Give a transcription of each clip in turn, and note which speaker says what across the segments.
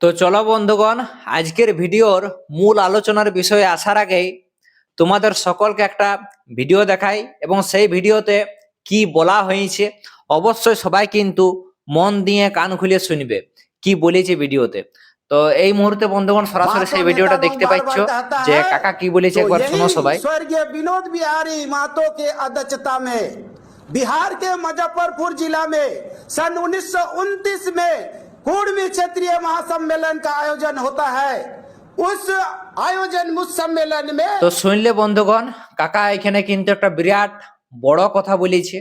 Speaker 1: তো চলো বন্ধুগণ আজকের ভিডিওর মূল আলোচনার বিষয়ে আসার আগেই তোমাদের সকলকে একটা ভিডিও দেখাই এবং সেই ভিডিওতে কি বলা হয়েছে অবশ্যই সবাই কিন্তু মন দিয়ে কান খুলে শুনবে কি বলেছে ভিডিওতে তো এই মুহূর্তে বন্ধুগণ সরাসরি সেই ভিডিওটা দেখতে পাচ্ছ যে কাকা কি বলেছে
Speaker 2: तो
Speaker 1: একবার শোনো
Speaker 2: यही
Speaker 1: সবাই
Speaker 2: स्वर्गीय विनोद बिहारी महतो के अध्यक्षता में बिहार के मुजफ्फरपुर जिला में सन 1929 में कुर्मी क्षेत्रीय महासम्मेलन का आयोजन होता है उस आयोजन उस सम्मेलन में
Speaker 1: তো শুনলে বন্ধুগণ কাকা এখানে কিন্তু একটা বিরাট বড় কথা বলেছে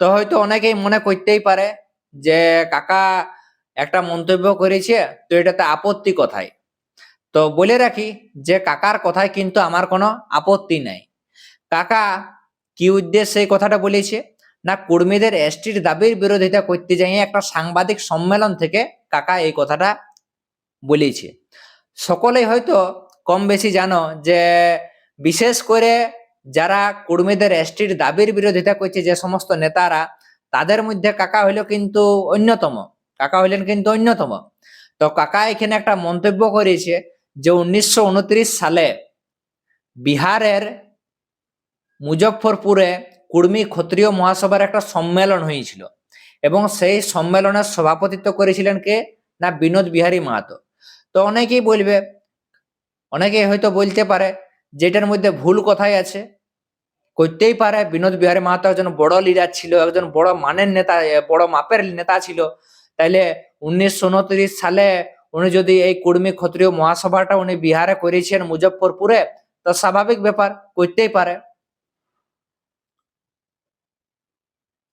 Speaker 1: তো হয়তো অনেকেই মনে করতেই পারে যে কাকা একটা মন্তব্য করেছে তো এটাতে আপত্তি কোথায় তো বলে রাখি যে কাকার কথায় কিন্তু আমার কোনো আপত্তি নাই কাকা কি উদ্দেশ্যে এই কথাটা বলেছে না কর্মীদের এসটির দাবির বিরোধিতা করতে যাই একটা সাংবাদিক সম্মেলন থেকে কাকা এই কথাটা বলেছে সকলেই হয়তো কম বেশি জানো যে বিশেষ করে যারা কর্মীদের এসটির দাবির বিরোধিতা করছে যে সমস্ত নেতারা, তাদের মধ্যে কাকা হইল কিন্তু অন্যতম। কাকা হইলেন কিন্তু অন্যতম। তো কাকা এখানে একটা মন্তব্য করেছে যে উনিশশো উনত্রিশ সালে বিহারের মুজফ্ফরপুরে কুর্মী ক্ষত্রিয় মহাসভার একটা সম্মেলন হয়েছিল এবং সেই সম্মেলনের সভাপতিত্ব করেছিলেন কে? না, বিনোদ বিহারী মাহাতো। তো অনেকেই বলবে, অনেকেই হয়তো বলতে পারে যেটার মধ্যে ভুল কথাই আছে। করতেই পারে, বিনোদ বিহারী মাহাতো একজন বড় লিডার ছিল, একজন বড় মানের নেতা বড় মাপের নেতা ছিল। তাইলে উনিশশো উনত্রিশ সালে উনি যদি এই কুর্মী ক্ষত্রিয় মহাসভাটা উনি বিহারে করেছেন মুজফ্ফরপুরে, তো স্বাভাবিক ব্যাপার, করতেই পারে।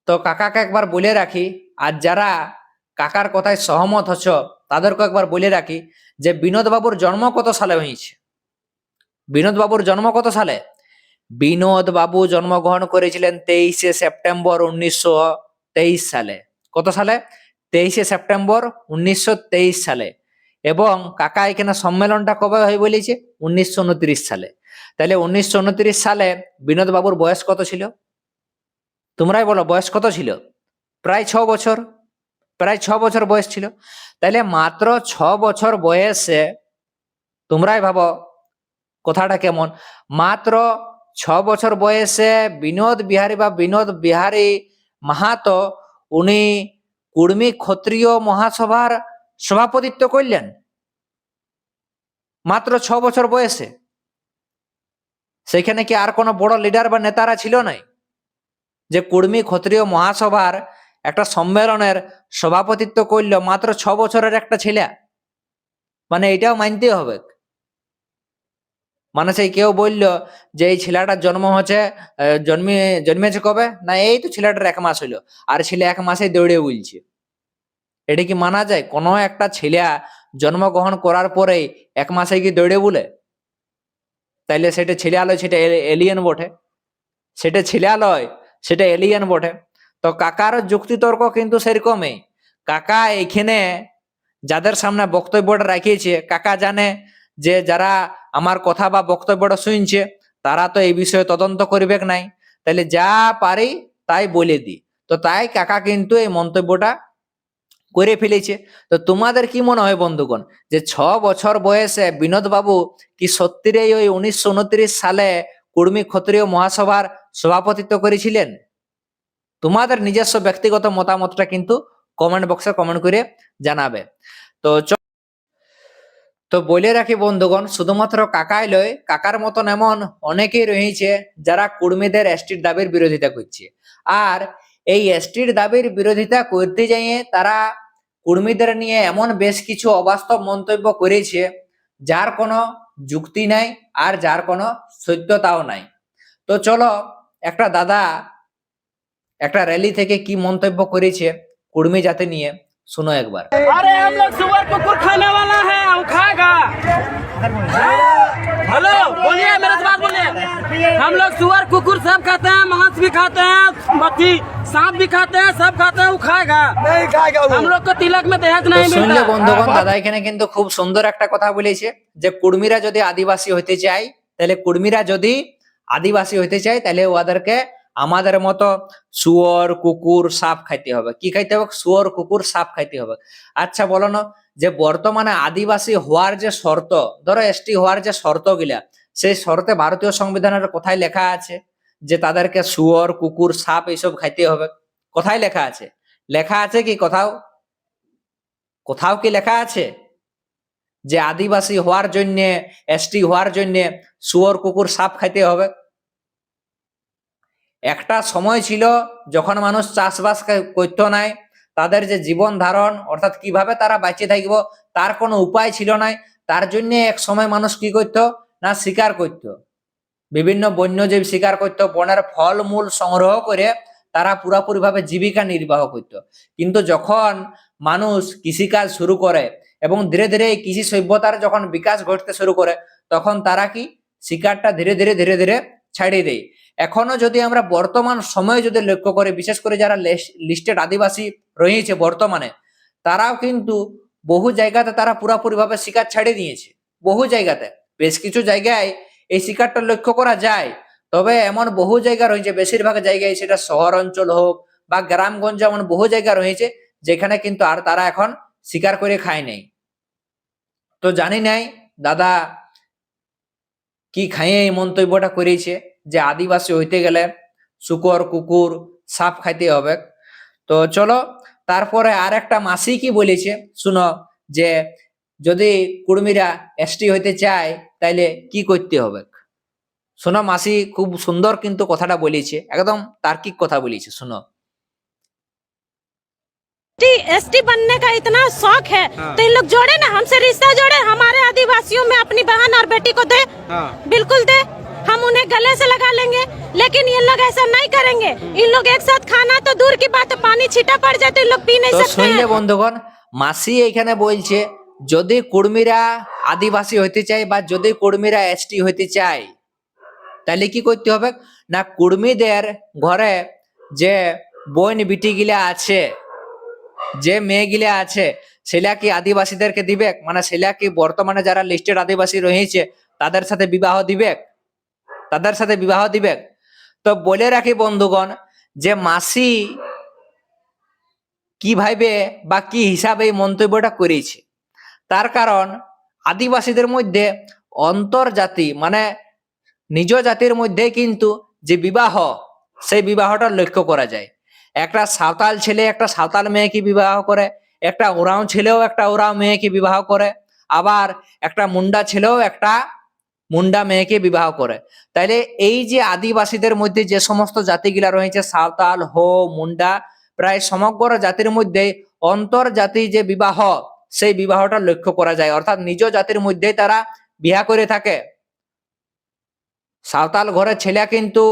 Speaker 1: তো কাকাকে একবার বলে রাখি, আর যারা কাকার কথায় সহমত হচ্ছ তাদেরকে একবার বলে রাখি যে বিনোদবাবুর জন্ম কত সালে হয়েছে? বিনোদবাবুর জন্ম কত সালে? বিনোদ বাবু জন্মগ্রহণ করেছিলেন তেইশে সেপ্টেম্বর উনিশশো তেইশ সালে। কত সালে? তেইশে সেপ্টেম্বর উনিশশো তেইশ সালে। এবং কাকা এখানে সম্মেলনটা কবে হয়ে বলেছে? উনিশশো উনত্রিশ সালে। তাহলে উনিশশো উনত্রিশ সালে বিনোদবাবুর বয়স কত ছিল? তোমরাই বলো, বয়স কত ছিল? প্রায় ছ বছর। প্রায় ছ বছর বয়স ছিল। তাইলে মাত্র ছ বছর বয়সে তোমরাই ভাবো কথাটা কেমন? মাত্র ছ বছর বয়সে বিনোদ বিহারী বা বিনোদ বিহারী মাহাতো উনি কুর্মী ক্ষত্রিয় মহাসভার সভাপতিত্ব করলেন। মাত্র ছ বছর বয়সে। সেখানে কি আর কোনো বড় লিডার বা নেতারা ছিল নাই? যে কুর্মী ক্ষত্রিয় মহাসভার একটা সম্মেলনের সভাপতিত্ব করল মাত্র ছ বছরের একটা ছেলে। মানে এটাও মানতে হবে। মানে সেই কেউ বলল যে এই ছেলেটার জন্ম হচ্ছে জন্মে, জন্মেছে কবে? না, এই তো ছেলেটার এক মাস হইল আর ছেলে এক মাসে দৌড়ে উলছে এটা কি মানা যায়? কোনো একটা ছেলে জন্মগ্রহণ করার পরেই এক মাসে কি দৌড়ে বলে? তাইলে সেটা ছেলে আলোয় সেটা এলিয়েন বটে। সেটা ছেলে আলোয় সেটা এলিয়েন বটে। তো কাকার যুক্তিতর্ক কিন্তু সেরকমই। কাকা এখানে যাদের সামনে বক্তব্যটা রাখিয়েছে, কাকা জানে যে যারা আমার কথা বা বক্তব্যটা শুনছে, তারা তো এই বিষয়ে তদন্ত করবে নাই। তাহলে যা পারি তাই বলে দি। তো তাই কাকা কিন্তু এই মন্তব্যটা করে ফেলেছে। তো তোমাদের কি মনে হয় বন্ধুগণ, যে ছ বছর বয়সে বিনোদ বাবু কি সত্যিই ওই উনিশশো উনত্রিশ সালে কুর্মী ক্ষত্রিয় মহাসভার সভাপতিত্ব করেছিলেন। তোমাদের নিজস্ব ব্যক্তিগত মতামতটা কিন্তু কমেন্ট বক্সে কমেন্ট করে জানাবে। তো তো বলে রাখি বন্ধুগণ, শুধুমাত্র কাকাই লয়, কাকার মতন এমন অনেকেই রয়েছে যারা কুর্মীদের এসটির দাবির বিরোধিতা করছে। আর এই এসটির দাবির বিরোধিতা করতে যাইয়ে তারা কুর্মীদের নিয়ে এমন বেশ কিছু অবাস্তব মন্তব্য করেছে, যার কোনো যুক্তি নাই আর যার কোনো সত্যতাও নাই। তো চলো একটা দাদা একটা র্যালি থেকে কি মন্তব্য করেছে কুর্মী জাতি নিয়ে শুনো একবার
Speaker 3: अरे हम लोग सुअर कुकुर खाने वाला है हम खाएगा हेलो बोलिए मेरे से बात बोलिए हम लोग सुअर कुकुर सब खाते हैं मांस भी खाते हैं मच्छी सांप भी खाते हैं सब खाते हैं वो खाएगा
Speaker 2: नहीं खाएगा
Speaker 3: हम लोग को तिलक में दहेज
Speaker 1: তো
Speaker 3: नहीं
Speaker 1: শুনলে
Speaker 3: मिलता
Speaker 1: বন্ধুগণ দাদা এখানে কিন্তু খুব সুন্দর একটা কথা বলেছে যে কুর্মীরা যদি আদিবাসী হইতে চায় তাহলে কুর্মীরা যদি আদিবাসী হইতে চায় তাহলে ওদেরকে আমাদের মতো শুয়োর, কুকুর, সাপ খাইতে হবে। কি খাইতে হবে? শুয়োর, কুকুর, সাপ খাইতে হবে। আচ্ছা বলো না, যে বর্তমানে আদিবাসী হওয়ার যে শর্ত, ধরো এসটি হওয়ার যে শর্ত গিলা সেই শর্তে ভারতীয় সংবিধানের কোথায় লেখা আছে? যে তাদেরকে শুয়োর, কুকুর, সাপ এইসব খাইতে হবে। কোথায় লেখা আছে? লেখা আছে কি কোথাও? কোথাও কি লেখা আছে? যে আদিবাসী হওয়ার জন্য এসটি হওয়ার জন্য শুয়োর কুকুর সাপ খাইতে হবে। একটা সময় ছিল যখন মানুষ চাষবাস করতো নাই, তাদের যে জীবন ধারণ, অর্থাৎ কীভাবে তারা বাঁচে থাকব, তার কোনো উপায় ছিল নাই। তার জন্য এক সময় মানুষ কি করতো না, শিকার করতো। বিভিন্ন বন্যজীব শিকার করতো, বনের ফল মূল সংগ্রহ করে তারা পুরাপুরি ভাবে জীবিকা নির্বাহ করত। কিন্তু যখন মানুষ কৃষিকাজ শুরু করে এবং ধীরে ধীরে এই কৃষি সভ্যতার যখন বিকাশ ঘটতে শুরু করে, তখন তারা কি শিকারটা ধীরে ধীরে ধীরে ধীরে ছাড়িয়ে দেয়। এখনও যদি আমরা বর্তমান সময়ে যদি লক্ষ্য করি, বিশেষ করে যারা লিস্টেড আদিবাসী রয়েছে বর্তমানে, তারাও কিন্তু বহু জায়গাতে তারা পুরাপুরি ভাবে শিকার ছাড়িয়ে দিয়েছে। বহু জায়গাতে। বেশ কিছু জায়গায় এই শিকারটা লক্ষ্য করা যায়। তবে এমন বহু জায়গা রয়েছে, বেশিরভাগ জায়গায় সেটা শহর অঞ্চল হোক বা গ্রামগঞ্জ এমন বহু জায়গা রয়েছে, যেখানে কিন্তু আর তারা এখন শিকার করে খায় নাই। তো জানি নাই দাদা কি খাইয়ে এই মন্তব্যটা করেছে যে আদিবাসী হইতে গেলে শুকর, কুকুর সাপ খাইতে হবে। তো চলো, তারপরে আর একটা মাসি কি বলেছে, শুনো, যে যদি কুর্মীরা এসটি হইতে চায়, তাইলে কি করতে হবে? শোনো মাসি, খুব সুন্দর কিন্তু কথাটা বলেছে, একদম তার্কিক কথা বলেছে, শোনো।
Speaker 4: एसटी बनने का इतना शौक है तो इन लोग जोड़े ना हमसे रिश्ता जोड़े हमारे आदिवासियों में अपनी बहन और बेटी को दे बिल्कुल दे हम उन्हें गले से लगा लेंगे लेकिन ये लोग ऐसा नहीं करेंगे इन लोग एक साथ खाना तो दूर की बात है पानी छीटा पड़ जाए तो इन लोग पी नहीं
Speaker 1: তো
Speaker 4: सकते
Speaker 1: শুনলে
Speaker 4: हैं
Speaker 1: বন্ধুগণ মাসি এখানে বলছে যদি কুর্মীরা আদিবাসী হইতে চায় বা যদি কুর্মীরা এসটি হইতে চায় তাহলে কি করতে হবে না কুর্মীদের ঘরে যে বোন বিটি গিলা আছে যে মেয়ে গিলা আছে সেটা কি আদিবাসীদেরকে দিবে মানে সেটা কি বর্তমানে যারা লিস্টেড আদিবাসী রয়েছে, তাদের সাথে বিবাহ দিবে তাদের সাথে বিবাহ দিবে তো বলে রাখি বন্ধুগণ, যে মাসি কি ভাবে বা কি হিসাবে এই মন্তব্যটা করেছে? তার কারণ, আদিবাসীদের মধ্যে অন্তর্জাতি মানে নিজ জাতির মধ্যে কিন্তু যে বিবাহ, সেই বিবাহটা লক্ষ্য করা যায়। একটা সাঁওতাল ছেলে, একটা সাঁওতাল মেয়েকে বিবাহ করে, একটা ওরাও ছেলেও একটা ওরাও মেয়েকে বিবাহ করে, আবার একটা মুন্ডা ছেলেও একটা মুন্ডা মেয়েকে বিবাহ করে। তাইলে এই যে আদিবাসীদের মধ্যে যে সমস্ত জাতিগুলা রয়েছে, সাঁওতাল, হো, মুন্ডা, প্রায় সমগ্র জাতির মধ্যে অন্তর্জাতি যে বিবাহ, সেই বিবাহটা লক্ষ্য করা যায়। অর্থাৎ নিজ জাতির মধ্যেই তারা বিয়া করে থাকে। সাঁওতাল ঘরের ছেলে কিন্তু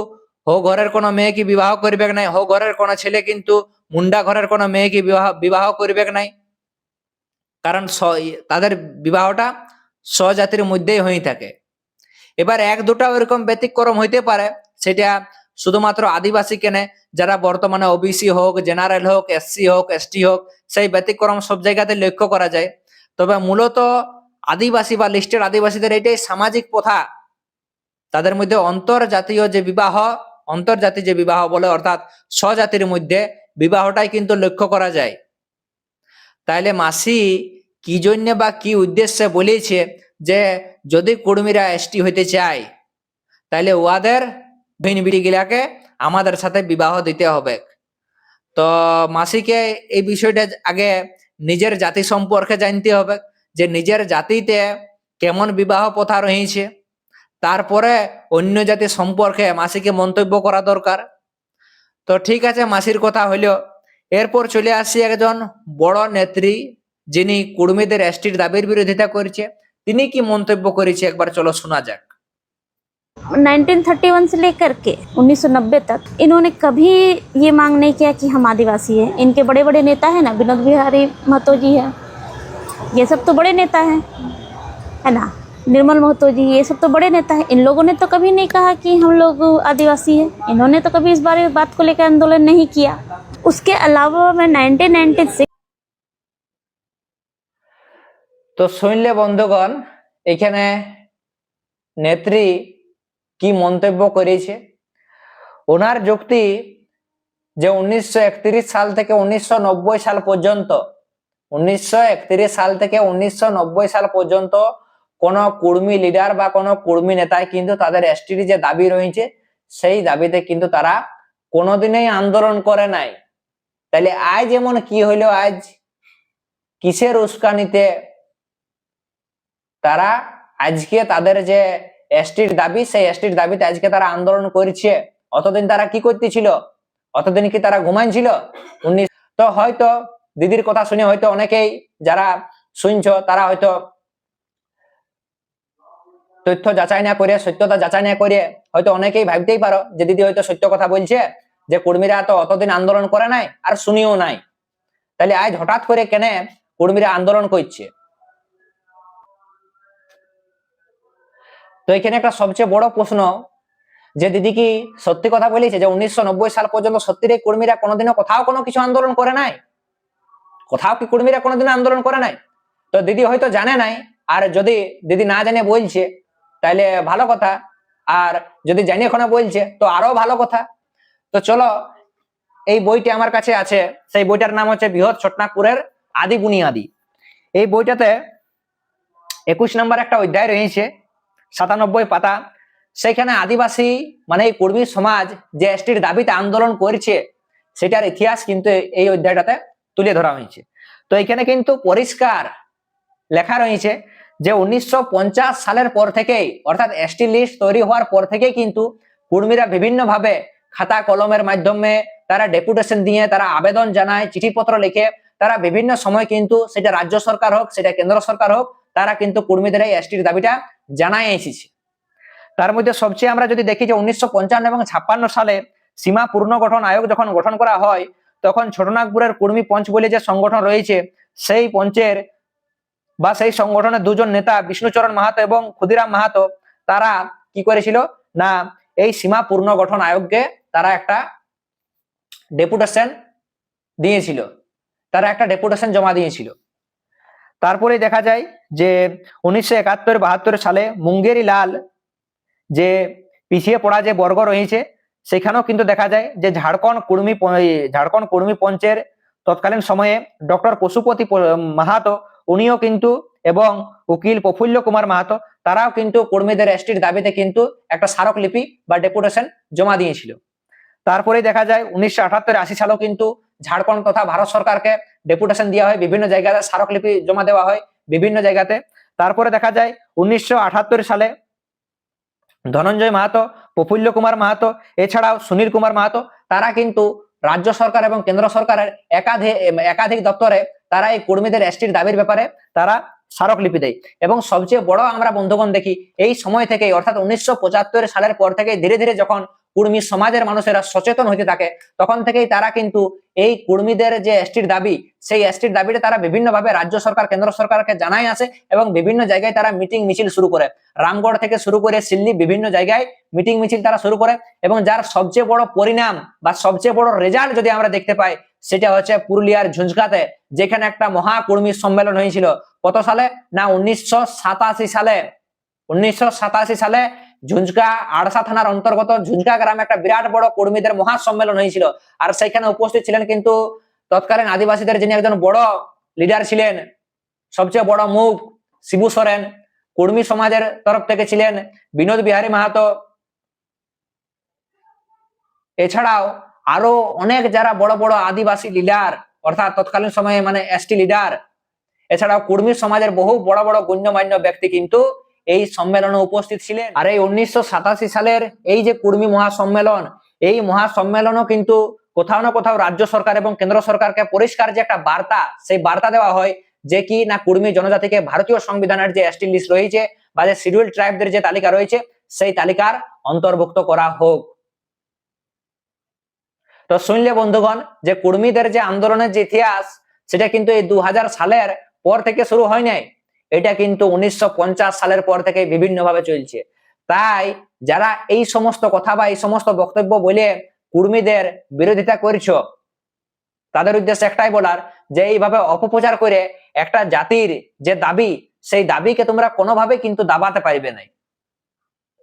Speaker 1: হো ঘরের কোনো মেয়েকে বিবাহ করবে নাই? হো ঘরের কোনো ছেলে কিন্তু মুন্ডা ঘরের কোনো মেয়েকে বিবাহ বিবাহ করবে নাই? কারণ তাদের বিবাহটা স্বজাতির মধ্যেই হয়ে থাকে। এবার এক দুটা ওইরকম ব্যতিক্রম হইতে পারে, সেটা শুধুমাত্র আদিবাসী কেনে, যারা বর্তমানে ওবিসি হোক, জেনারেল হোক এসসি হোক এসটি হোক, সেই ব্যতিক্রম সব জায়গাতে লক্ষ্য করা যায়। তবে মূলত আদিবাসী বা লিস্টেড আদিবাসীদের এটাই সামাজিক প্রথা। তাদের মধ্যে অন্তর্জাতীয় যে বিবাহ অন্তর্জাতি যে বিবাহ বলে, অর্থাৎ স্বজাতির মধ্যে বিবাহটাই কিন্তু লক্ষ্য করা যায়। তাইলে মাসি কি জন্য বা কি উদ্দেশ্যে বলেছে যে, যদি কুর্মীরা এসটি হইতে চায়, তাইলে ওয়াদের ভিন গিলাকে আমাদের সাথে বিবাহ দিতে হবে। তো মাসিকে এই বিষয়টা আগে নিজের জাতি সম্পর্কে জানতে হবে যে, নিজের জাতিতে কেমন বিবাহ প্রথা রয়েছে তারপরে অন্য জাতি সম্পর্কে মাসিকে মন্তব্য করা দরকার তো ঠিক আছে মাসির কথা হইল এরপর চলে আসি একজন বড় নেত্রী যিনি কুর্মীদের এসটির দাবির বিরোধিতা করেছে তিনি কি মন্তব্য করেছে একবার চলো শোনা যাক
Speaker 4: 1931 से लेकर के 1990 तक इन्होंने कभी ये मांग नहीं किया कि हम आदिवासी हैं इनके बड़े बड़े नेता हैं ना विनोद बिहारी महतो जी है ये सब तो बड़े नेता हैं है ना निर्मल महतो जी ये सब तो बड़े नेता हैं इन लोगों ने तो कभी नहीं कहा कि हम लोग आदिवासी हैं इन्होंने तो कभी इस बारे बात को लेकर आंदोलन नहीं किया उसके अलावा मैं 1996
Speaker 1: তো শুনলে বন্ধুগণ এখানে নেত্রী কি মন্তব্য করেছে ওনার যুক্তি যে উনিশশো সাল থেকে উনিশশো সাল পর্যন্ত উনিশশো সাল থেকে উনিশশো সাল পর্যন্ত কোন কুর্মী লিডার বা কোন কুর্মী নেতায় কিন্তু তাদের এসটির যে দাবি রয়েছে, সেই দাবিতে কিন্তু তারা কোনোদিনই আন্দোলন করে নাই। তাহলে আজ এমন কি হইল আজ? কিসের উস্কানিতে তারা আজকে তাদের যে এসটির দাবি, সেই এসটির দাবিতে আজকে তারা আন্দোলন করছে? অতদিন তারা কি করতেছিল? অতদিন কি তারা ঘুমাইছিল? উনিশ তো হয়তো দিদির কথা শুনে হয়তো অনেকেই যারা শুনছো, তারা হয়তো তথ্য যাচাই না করে, সত্যতা যাচাই না করে, হয়তো অনেকেই ভাবতেই পারো যে দিদি হয়তো সত্য কথা বলছে, যে কর্মীরা তো অতদিন আন্দোলন করে নাই আর শুনিও নাই। তাহলে আজ হঠাৎ করে কেন কর্মীরা আন্দোলন করছে? তো এখানে একটা সবচেয়ে বড় প্রশ্ন, যে দিদি কি সত্যি কথা বলেছে যে উনিশশো নব্বই সাল পর্যন্ত সত্যি রে কর্মীরা কোনোদিনও কোথাও কোনো কিছু আন্দোলন করে নাই? কোথাও কি কর্মীরা কোনোদিন আন্দোলন করে নাই? তো দিদি হয়তো জানে নাই, আর যদি দিদি না জানে বলছে তাহলে ভালো কথা। আর যদি জানি এখনও বলছে, তো আরও ভালো কথা। তো চলো, এই বইটি আমার কাছে আছে। সেই বইটার নাম হচ্ছে বৃহৎ ছোটনাগপুরের আদি বুনিয়াদি। এই বইটাতে একুশ নম্বর একটা অধ্যায় রয়েছে, সাতানব্বই পাতা। সেখানে আদিবাসী মানে এই কর্মী সমাজ যে এসটির দাবিতে আন্দোলন করছে, সেটার ইতিহাস কিন্তু এই অধ্যায়টাতে তুলে ধরা হয়েছে। তো এখানে কিন্তু পরিষ্কার লেখা রয়েছে যে উনিশশো পঞ্চাশ সালের পর থেকেই, অর্থাৎ এসটি লিস্ট তৈরি হওয়ার পর থেকেই কিন্তু কর্মীরা বিভিন্নভাবে খাতা কলমের মাধ্যমে তারা ডেপুটেশন দিয়ে তারা আবেদন জানায়, চিঠিপত্র লিখে, তারা বিভিন্ন সময় কিন্তু সেটা রাজ্য সরকার হোক, সেটা কেন্দ্র সরকার হোক, তারা কিন্তু কর্মীদের এই এসটির দাবিটা জানায় এসেছে। তার মধ্যে সবচেয়ে আমরা যদি দেখি যে উনিশশো পঞ্চান্ন এবং ছাপ্পান্ন সালে সীমা পুনর্গঠন আয়োগ যখন গঠন করা হয়, তখন ছোটনাগপুরের কর্মী পঞ্চ বলে যে সংগঠন রয়েছে, সেই পঞ্চের বা সেই সংগঠনের দুজন নেতা বিষ্ণুচরণ মাহাতো এবং ক্ষুদিরাম মাহাতো, তারা কি করেছিল? না, এই সীমা পুনর্গঠন আয়োগকে তারা একটা ডেপুটেশন দিয়েছিল। তারা একটা ডেপুটেশন জমা দিয়েছিল। তারপরে দেখা যায় যে উনিশশো একাত্তর বাহাত্তর সালে মুঙ্গেরি লাল যে পিছিয়ে পড়া যে বর্গ রয়েছে, সেখানেও কিন্তু দেখা যায় যে ঝাড়খণ্ড কর্মী ঝাড়খণ্ড কর্মী পঞ্চের তৎকালীন সময়ে ডক্টর পশুপতি মাহাতো উনিও কিন্তু এবং উকিল প্রফুল্ল কুমার মাহাতো, তারাও কিন্তু কর্মীদের এসটির দাবিতে কিন্তু একটা স্মারকলিপি বা ডেপুটেশন জমা দিয়েছিল। তারপরে দেখা যায় উনিশশো আঠাত্তর আশি সালেও কিন্তু ঝাড়খণ্ড তথা ভারত সরকারকে ডেপুটেশন দেওয়া হয়, বিভিন্ন জায়গাতে স্মারকলিপি জমা দেওয়া হয়, বিভিন্ন জায়গাতে। তারপরে দেখা যায় উনিশশো সালে ধনঞ্জয় মাহাতো, প্রফুল্ল কুমার মাহাতো, এছাড়াও সুনীল কুমার মাহাতো, তারা কিন্তু রাজ্য সরকার এবং কেন্দ্র সরকারের একাধিক একাধিক দপ্তরে তারা এই কর্মীদের এসটির দাবির ব্যাপারে তারা স্মারকলিপি দেয়। এবং সবচেয়ে বড় আমরা বন্ধুগণ দেখি, এই সময় থেকে অর্থাৎ উনিশশো পঁচাত্তর সালের পর থেকে ধীরে ধীরে যখন কুর্মী সমাজের মানুষেরা সচেতন হতে থাকে, তখন থেকেই তারা কিন্তু এই কুর্মীদের যে এসটির দাবি, সেই এসটির দাবিটা তারা বিভিন্নভাবে রাজ্য সরকার, কেন্দ্র সরকারকে জানাই আসে এবং বিভিন্ন জায়গায় তারা মিটিং মিছিল শুরু করে। রামগড় থেকে শুরু করে সিল্লি বিভিন্ন জায়গায় মিটিং মিছিল তারা শুরু করে এবং যার সবচেয়ে বড় পরিণাম বা সবচেয়ে বড় রেজাল্ট যদি আমরা দেখতে পাই, সেটা হচ্ছে পুরুলিয়ার ঝুঁঝকাতে, যেখানে একটা মহাকর্মী সম্মেলন হয়েছিল। কত সালে? না, উনিশশো সাতাশি সালে। উনিশশো সাতাশি সালে ঝুঁঝকা আড়সা থানার অন্তর্গত ঝুঁঝকা গ্রামে একটা বিরাট বড় কর্মীদের মহাসম্মেলন হয়েছিল। আর সেখানে উপস্থিত ছিলেন কিন্তু তৎকালীন আদিবাসীদের যিনি একজন বড় লিডার ছিলেন, সবচেয়ে বড় মুখ শিবু সোরেন, কর্মী সমাজের তরফ থেকে ছিলেন বিনোদ বিহারী মাহাতো। এছাড়াও আরও অনেক যারা বড় বড় আদিবাসী লিডার অর্থাৎ তৎকালীন সময়ে মানে এসটি লিডার এছাড়াও কর্মী সমাজের বহু বড় বড় গণ্যমান্য ব্যক্তি কিন্তু এই সম্মেলনে উপস্থিত ছিলেন। আর এই উনিশশো সাতাশি সালের এই যে কর্মী মহাসম্মেলন, এই মহাসম্মেলনও কিন্তু কোথাও না কোথাও রাজ্য সরকার এবং কেন্দ্র সরকারকে পরিষ্কার যে একটা বার্তা, সেই বার্তা দেওয়া হয় যে কি না কুর্মী জনজাতিকে ভারতীয় সংবিধানের যে এসটি লিস্ট রয়েছে বা যে শিডিউল ট্রাইবদের যে তালিকা রয়েছে, সেই তালিকার অন্তর্ভুক্ত করা হোক। তো শুনলে বন্ধুগণ, যে কুর্মীদের যে আন্দোলনের যে ইতিহাস, সেটা কিন্তু এই দু হাজার সালের পর থেকে শুরু হয় নাই। এটা কিন্তু উনিশশো পঞ্চাশ সালের পর থেকে বিভিন্ন ভাবে চলছে। তাই যারা এই সমস্ত কথা বা এই সমস্ত বক্তব্য বলে কর্মীদের বিরোধিতা করছ, তাদের উদ্দেশ্যে একটাই বলার, যে এইভাবে অপপ্রচার করে একটা জাতির যে দাবি, সেই দাবিকে তোমরা কোনোভাবে কিন্তু দাবাতে পারবে না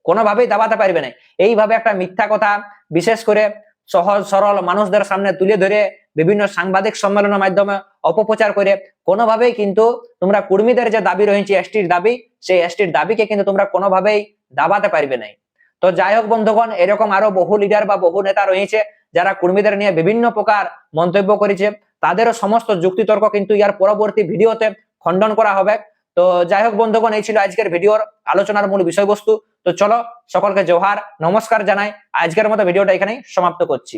Speaker 1: কোনোভাবেই দাবাতে পারবে না এইভাবে একটা মিথ্যা কথা বিশেষ করে সহজ সরল মানুষদের সামনে তুলে ধরে বিভিন্ন সাংবাদিক সম্মেলনের মাধ্যমে অপপ্রচার করে, কোনোভাবেই কিন্তু তোমরা কর্মীদের যে দাবি রয়েছে, এসটির দাবি, সেই এসটির দাবিকে কিন্তু তোমরা কোনোভাবেই দাবাতে পারবে নাই। তো যাই হোক বন্ধুগণ, এরকম আরও বহু লিডার বা বহু নেতা রয়েছে, যারা কর্মীদের নিয়ে বিভিন্ন প্রকার মন্তব্য করেছে, তাদেরও সমস্ত যুক্তিতর্ক কিন্তু ইয়ার পরবর্তী ভিডিওতে খণ্ডন করা হবে। তো যাই হোক বন্ধুগণ, এই ছিল আজকের ভিডিওর আলোচনার মূল বিষয়বস্তু। তো চলো, সকলকে জোহার, নমস্কার জানাই। আজকের মতো ভিডিওটা এখানেই সমাপ্ত করছি।